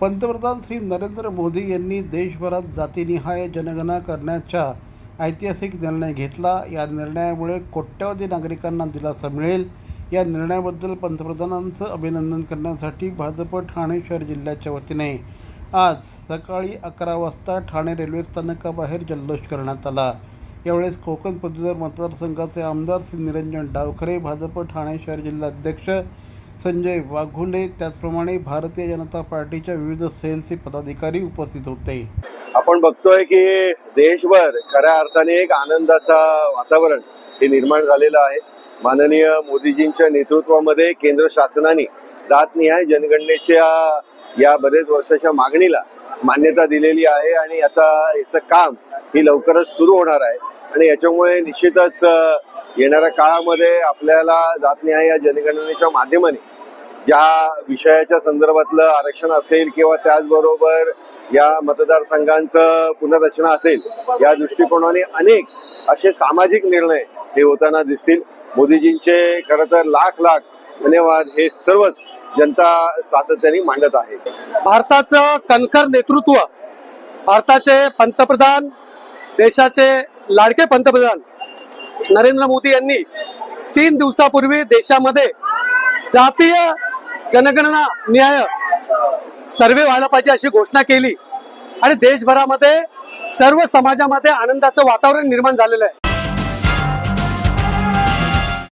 पंतप्रधान श्री नरेंद्र मोदी यांनी देशभरात जातीनिहाय जनगणना करण्याचा ऐतिहासिक निर्णय घेतला. या निर्णयामुळे कोट्यवधी नागरिकांना दिलासा मिळेल. या निर्णयाबद्दल पंतप्रधानांचं अभिनंदन करण्यासाठी भाजप ठाणे शहर जिल्ह्याच्या वतीने आज सकाळी अकरा वाजता ठाणे रेल्वे स्थानकाबाहेर जल्लोष करण्यात आला. यावेळेस कोकण पदवीधर मतदारसंघाचे आमदार श्री निरंजन डावखरे भाजप ठाणे शहर जिल्हाध्यक्ष संजय वाघुले त्याचप्रमाणे भारतीय जनता पार्टीच्या विविध सेलचे पदाधिकारी उपस्थित होते. आपण बघतोय की देशभर खऱ्या अर्थाने एक आनंदाचा वातावरण हे निर्माण झालेलं आहे. माननीय मोदीजींच्या नेतृत्वामध्ये केंद्र शासनाने जातनिहाय जनगणनेच्या या बरेच वर्षाच्या मागणीला मान्यता दिलेली आहे आणि आता याचं काम ही लवकरच सुरू होणार आहे. आणि याच्यामुळे निश्चितच येणाऱ्या काळामध्ये आपल्याला जातनिहाय या जनगणनेच्या माध्यमाने ज्या विषयाच्या संदर्भातलं आरक्षण असेल किंवा त्याचबरोबर या मतदारसंघांचं पुनर्रचना असेल या दृष्टिकोनाने अनेक असे सामाजिक निर्णय हे होताना दिसतील. मोदीजींचे खरं तर लाख लाख धन्यवाद हे सर्वच जनता सातत्याने मांडत आहे. भारताचं कणखर नेतृत्व भारताचे पंतप्रधान देशाचे लाडके पंतप्रधान नरेंद्र मोदी यांनी तीन दिवसापूर्वी देशामध्ये जातीय जनगणना न्याय सर्वे व्हायला पाहिजे अशी घोषणा केली. आणि देशभरामध्ये सर्व समाजामध्ये आनंदाचं वातावरण निर्माण झालेलं आहे.